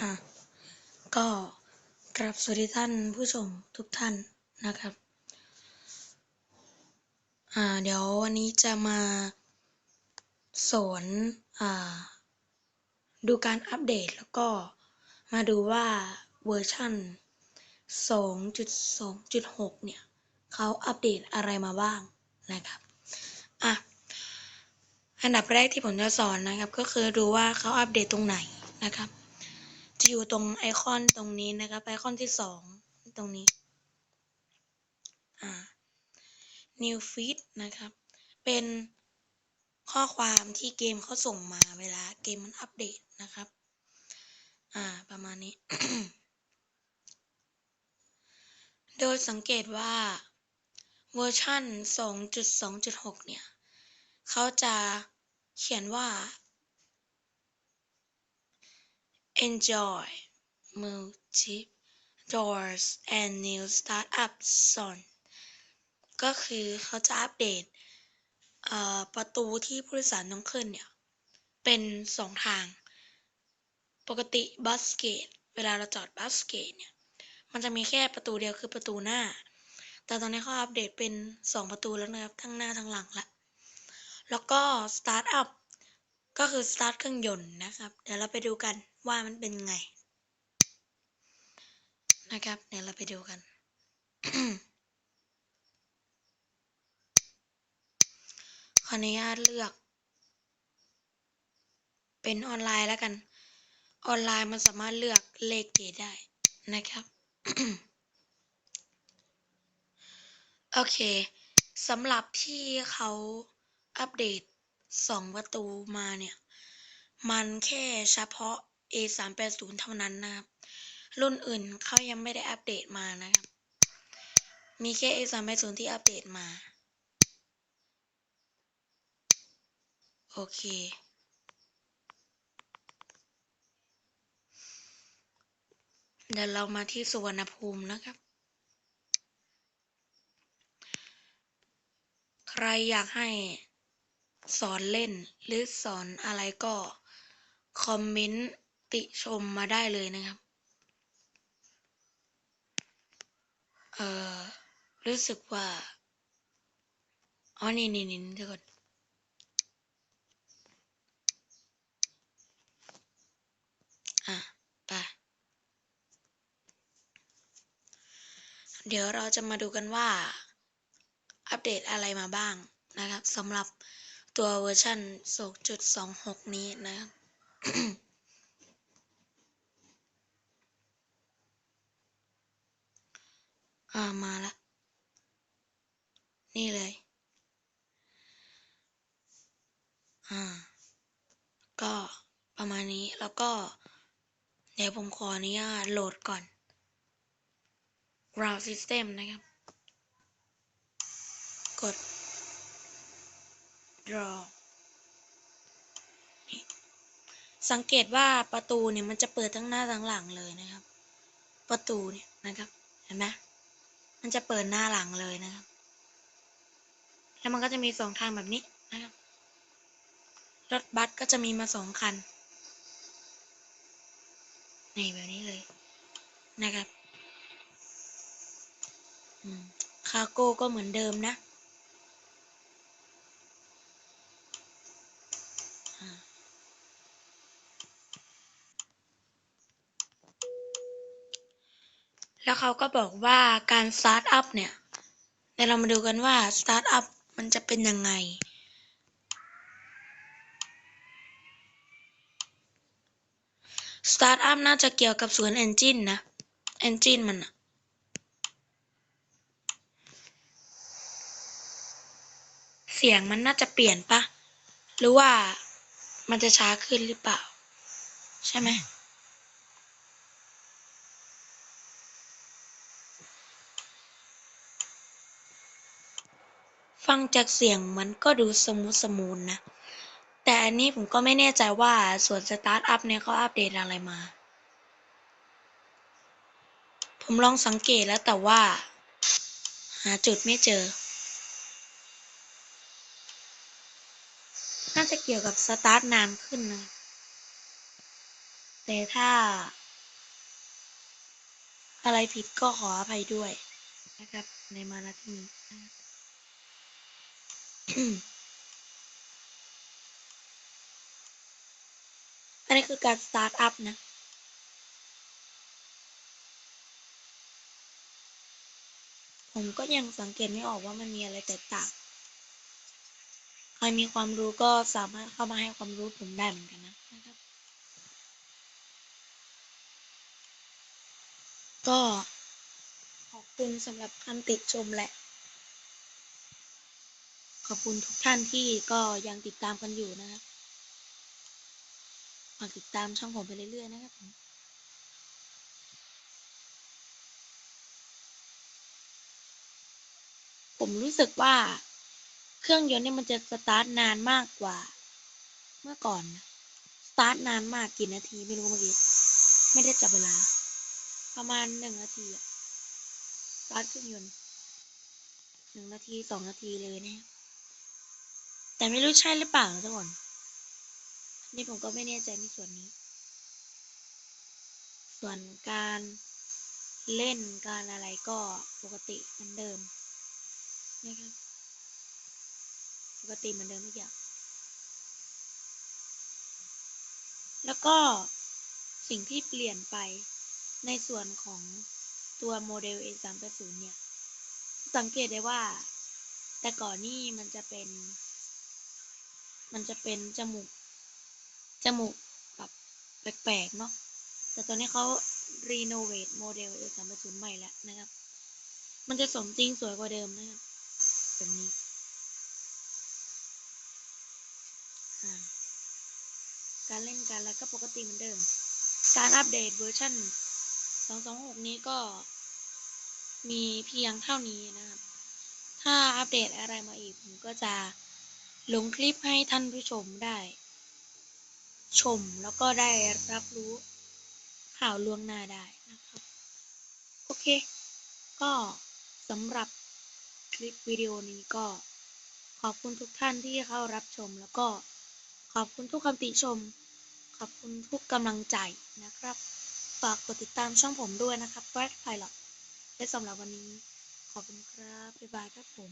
อะก็กราบสวัสดีท่านผู้ชมทุกท่านนะครับ อ่า เดี๋ยววันนี้จะมาสอนอ่า ดูการอัปเดตแล้วก็มาดูว่าเวอร์ชัน2.2.6 เนี่ย เขาอัปเดตอะไรมาบ้างนะครับ อะ อันดับแรกที่ผมจะสอนนะครับ ก็คือดูว่าเขาอัปเดตตรงไหนนะครับ จะอยู่ตรงไอคอนตรงนี้นะครับ ไอคอนที่สองตรงนี้ อ่า new feed นะครับ เป็นข้อความที่เกมเขาส่งมาเวลาเกมมันอัปเดตนะครับ อ่า ประมาณนี้ โดยสังเกตว่าเวอร์ชัน2.2.6 เนี่ย เขาจะเขียนว่า enjoy multi doors and new startup zone ก็คือเขาจะอัปเดตเอ่อประตูที่ผู้โดยสารต้องขึ้นเนี่ย เป็นสองทาง ปกติบัสเกตเวลาเราจอดบัสเกตเนี่ย มันจะมีแค่ประตูเดียวคือประตูหน้า แต่ตอนนี้เขาอัปเดตเป็นสองประตูแล้วนะครับ ทั้งหน้าทั้งหลังละ แล้วก็สตาร์ทอัพ ก็คือสตาร์ทเครื่องยนต์นะครับ เดี๋ยวเราไปดูกันว่ามันเป็นไง นะครับ เดี๋ยวเราไปดูกัน ขออนุญาตเลือก เป็นออนไลน์แล้วกัน ออนไลน์มันสามารถเลือกเลขเกได้นะครับ โอเคสำหรับที่เขาอัปเดต 2ประตูมาเนี่ย มันแค่เฉพาะ A 3 8 0เท่านั้นนะครับ รุ่นอื่นเขายังไม่ได้อัปเดตมานะครับ มีแค่ A 3 8 0ที่อัปเดตมา โอเคเดี๋ยวเรามาที่สุวรรณภูมินะครับ ใครอยากให้ สอนเล่น หรือสอนอะไรก็ คอมเมนต์ติชมมาได้เลยนะครับ เอ่อ รู้สึกว่า อ๋อ นี่นี่นี่เดี๋ยวก่อนอะ ไป เดี๋ยวเราจะมาดูกันว่า อัปเดตอะไรมาบ้างนะครับสำหรับ ตัวเวอร์ชัน2.26 นี้นะครับอ่ามาละ นี่เลย อ่า ก็ประมาณนี้แล้วก็ เดี๋ยวผมขออนุญาตโหลดก่อน ground system นะครับ กด draw สังเกตว่าประตูเนี่ยมันจะเปิดทั้งหน้าทั้งหลังเลยนะครับ ประตูเนี่ยนะครับเห็นไหมมันจะเปิดหน้าหลังเลยนะครับ แล้วมันก็จะมีสองทางแบบนี้นะครับรถบัสก็จะมีมาสองคันนี่แบบนี้เลยนะครับคาร์โก้ก็เหมือนเดิมนะ แล้วเขาก็บอกว่าการสตาร์ทอัพเนี่ยเดี๋ยวเรามาดูกันว่าสตาร์ทอัพมันจะเป็นยังไง สตาร์ทอัพน่าจะเกี่ยวกับส่วนเอนจินนะเอนจินมันอะเสียงมันน่าจะเปลี่ยนปะ หรือว่ามันจะช้าขึ้นหรือเปล่า ใช่ไหม ฟังจากเสียงมันก็ดูสมูทสมูนนะ แต่อันนี้ผมก็ไม่แน่ใจว่าส่วนสตาร์ทอัพเนี่ยเขาอัปเดตอะไรมา ผมลองสังเกตแล้วแต่ว่า หาจุดไม่เจอ น่าจะเกี่ยวกับสตาร์ทนานขึ้นนะ แต่ถ้า อะไรผิดก็ขออภัยด้วยนะครับ ในมาณที่นี้ อันนี้คือการสตาร์ทอัพนะ ผมก็ยังสังเกตไม่ออกว่ามันมีอะไรแตกต่าง ใครมีความรู้ก็สามารถเข้ามาให้ความรู้ผมได้เหมือนกันนะนะครับ ก็ขอบคุณสำหรับคำติชมแหละ ขอบคุณทุกท่านที่ก็ยังติดตามกันอยู่นะครับฝากติดตามช่องผมไปเรื่อยๆนะครับผมผมรู้สึกว่าเครื่องยนต์เนี่ยมันจะสตาร์ทนานมากกว่า เมื่อก่อนนะสตาร์ทนานมากกี่นาทีไม่รู้เมื่อกี้ไม่ได้จับเวลา ประมาณหนึ่งนาทีอะสตาร์ทเครื่องยนต์หนึ่งนาทีสองนาทีเลยนะ แต่ไม่รู้ใช่หรือเปล่านะทุกคน นี่ผมก็ไม่แน่ใจในส่วนนี้ ส่วนการเล่นการอะไรก็ปกติเหมือนเดิมนะครับ ปกติเหมือนเดิมทุกอย่าง แล้วก็สิ่งที่เปลี่ยนไปในส่วนของตัวโมเดล A 3 8 0 เนี่ย สังเกตได้ว่า แต่ก่อนนี่มันจะเป็น มันจะเป็นจมูก จมูกแบบแปลกๆเนาะ แต่ตอนนี้เขารีโนเวทโมเดล A 3 8 0ใหม่แล้วนะครับ มันจะสมจริงสวยกว่าเดิมนะครับแบบนี้การเล่นการอะไรก็ปกติเหมือนเดิม การอัปเดตเวอร์ชัน226 นี้ก็มีเพียงเท่านี้นะครับ ถ้าอัปเดตอะไรมาอีกผมก็จะ ลงคลิปให้ท่านผู้ชมได้ ชมแล้วก็ได้รับรู้ข่าวล่วงหน้าได้นะครับ โอเค ก็สำหรับคลิปวิดีโอนี้ก็ขอบคุณทุกท่านที่เข้ารับชม แล้วก็ขอบคุณทุกคำติชม ขอบคุณทุกกำลังใจนะครับ ฝากกดติดตามช่องผมด้วยนะครับ Bright Pilot และสำหรับวันนี้ขอบคุณครับบ๊ายบายครับผม